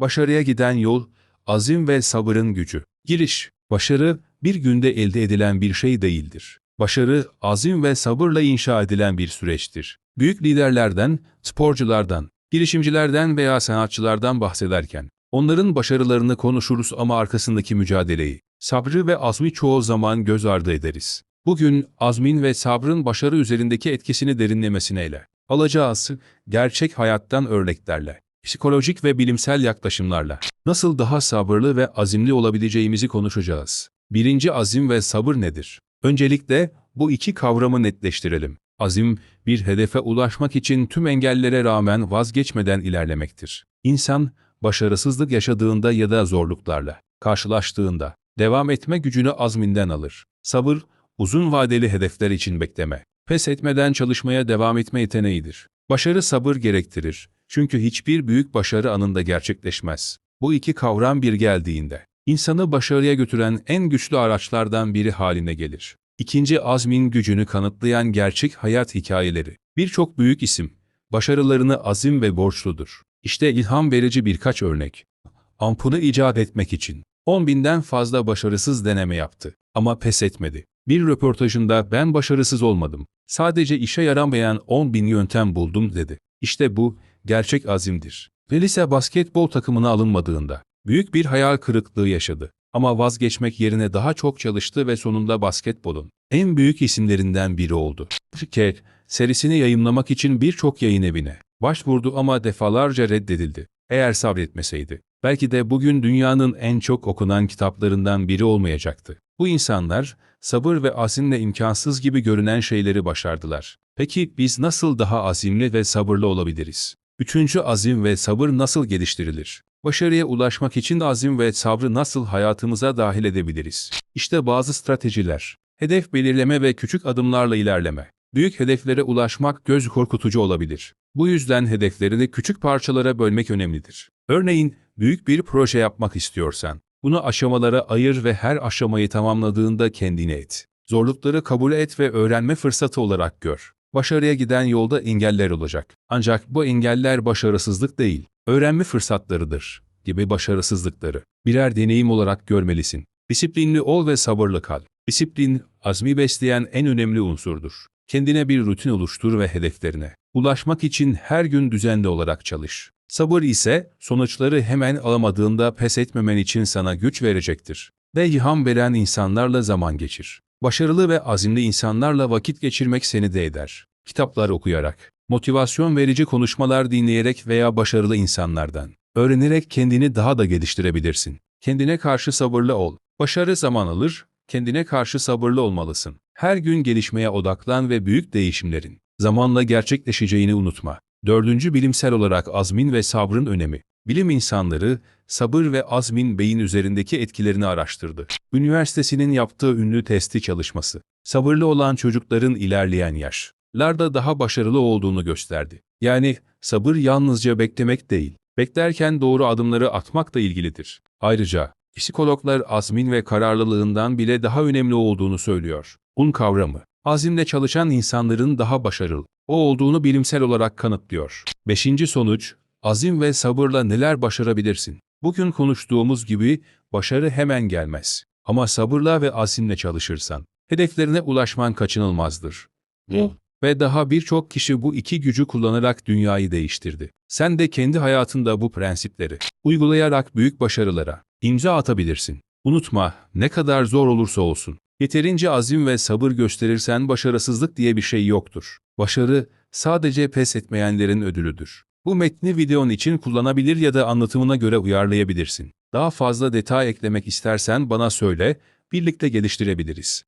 Başarıya giden yol, azim ve sabırın gücü. Giriş, başarı bir günde elde edilen bir şey değildir. Başarı, azim ve sabırla inşa edilen bir süreçtir. Büyük liderlerden, sporculardan, girişimcilerden veya sanatçılardan bahsederken, onların başarılarını konuşuruz ama arkasındaki mücadeleyi, sabrı ve azmi çoğu zaman göz ardı ederiz. Bugün azmin ve sabrın başarı üzerindeki etkisini derinlemesine ele alacağız. Gerçek hayattan örneklerle, psikolojik ve bilimsel yaklaşımlarla nasıl daha sabırlı ve azimli olabileceğimizi konuşacağız. Birinci azim ve sabır nedir? Öncelikle bu iki kavramı netleştirelim. Azim, bir hedefe ulaşmak için tüm engellere rağmen vazgeçmeden ilerlemektir. İnsan, başarısızlık yaşadığında ya da zorluklarla karşılaştığında devam etme gücünü azminden alır. Sabır, uzun vadeli hedefler için bekleme, pes etmeden çalışmaya devam etme yeteneğidir. Başarı sabır gerektirir. Çünkü hiçbir büyük başarı anında gerçekleşmez. Bu iki kavram bir geldiğinde, insanı başarıya götüren en güçlü araçlardan biri haline gelir. İkinci azmin gücünü kanıtlayan gerçek hayat hikayeleri. Birçok büyük isim, başarılarını azim ve borçludur. İşte ilham verici birkaç örnek. Ampulü icat etmek için 10 binden fazla başarısız deneme yaptı ama pes etmedi. Bir röportajında ben başarısız olmadım. Sadece işe yaramayan 10 bin yöntem buldum dedi. İşte bu gerçek azimdir. Ve lise basketbol takımına alınmadığında büyük bir hayal kırıklığı yaşadı. Ama vazgeçmek yerine daha çok çalıştı ve sonunda basketbolun en büyük isimlerinden biri oldu. Şirket, serisini yayımlamak için birçok yayın evine başvurdu ama defalarca reddedildi. Eğer sabretmeseydi, belki de bugün dünyanın en çok okunan kitaplarından biri olmayacaktı. Bu insanlar, sabır ve azimle imkansız gibi görünen şeyleri başardılar. Peki biz nasıl daha azimli ve sabırlı olabiliriz? Üçüncü azim ve sabır nasıl geliştirilir? Başarıya ulaşmak için azim ve sabrı nasıl hayatımıza dahil edebiliriz? İşte bazı stratejiler. Hedef belirleme ve küçük adımlarla ilerleme. Büyük hedeflere ulaşmak göz korkutucu olabilir. Bu yüzden hedeflerini küçük parçalara bölmek önemlidir. Örneğin, büyük bir proje yapmak istiyorsan, bunu aşamalara ayır ve her aşamayı tamamladığında kendine et. Zorlukları kabul et ve öğrenme fırsatı olarak gör. Başarıya giden yolda engeller olacak. Ancak bu engeller başarısızlık değil, öğrenme fırsatlarıdır gibi başarısızlıkları birer deneyim olarak görmelisin. Disiplinli ol ve sabırlı kal. Disiplin, azmi besleyen en önemli unsurdur. Kendine bir rutin oluştur ve hedeflerine ulaşmak için her gün düzenli olarak çalış. Sabır ise sonuçları hemen alamadığında pes etmemen için sana güç verecektir. Ve ilham veren insanlarla zaman geçir. Başarılı ve azimli insanlarla vakit geçirmek seni de eder. Kitaplar okuyarak, motivasyon verici konuşmalar dinleyerek veya başarılı insanlardan öğrenerek kendini daha da geliştirebilirsin. Kendine karşı sabırlı ol. Başarı zaman alır, kendine karşı sabırlı olmalısın. Her gün gelişmeye odaklan ve büyük değişimlerin zamanla gerçekleşeceğini unutma. Dördüncü bilimsel olarak azmin ve sabrın önemi. Bilim insanları, sabır ve azmin beyin üzerindeki etkilerini araştırdı. Üniversitesinin yaptığı ünlü testi çalışması, sabırlı olan çocukların ilerleyen yaşlarda daha başarılı olduğunu gösterdi. Yani sabır yalnızca beklemek değil, beklerken doğru adımları atmak da ilgilidir. Ayrıca, psikologlar azmin ve kararlılığından bile daha önemli olduğunu söylüyor. Un kavramı, azimle çalışan insanların daha başarılı o olduğunu bilimsel olarak kanıtlıyor. Beşinci sonuç, azim ve sabırla neler başarabilirsin? Bugün konuştuğumuz gibi başarı hemen gelmez. Ama sabırla ve azimle çalışırsan, hedeflerine ulaşman kaçınılmazdır. Ve daha birçok kişi bu iki gücü kullanarak dünyayı değiştirdi. Sen de kendi hayatında bu prensipleri uygulayarak büyük başarılara imza atabilirsin. Unutma, ne kadar zor olursa olsun, yeterince azim ve sabır gösterirsen başarısızlık diye bir şey yoktur. Başarı, sadece pes etmeyenlerin ödülüdür. Bu metni videon için kullanabilir ya da anlatımına göre uyarlayabilirsin. Daha fazla detay eklemek istersen bana söyle, birlikte geliştirebiliriz.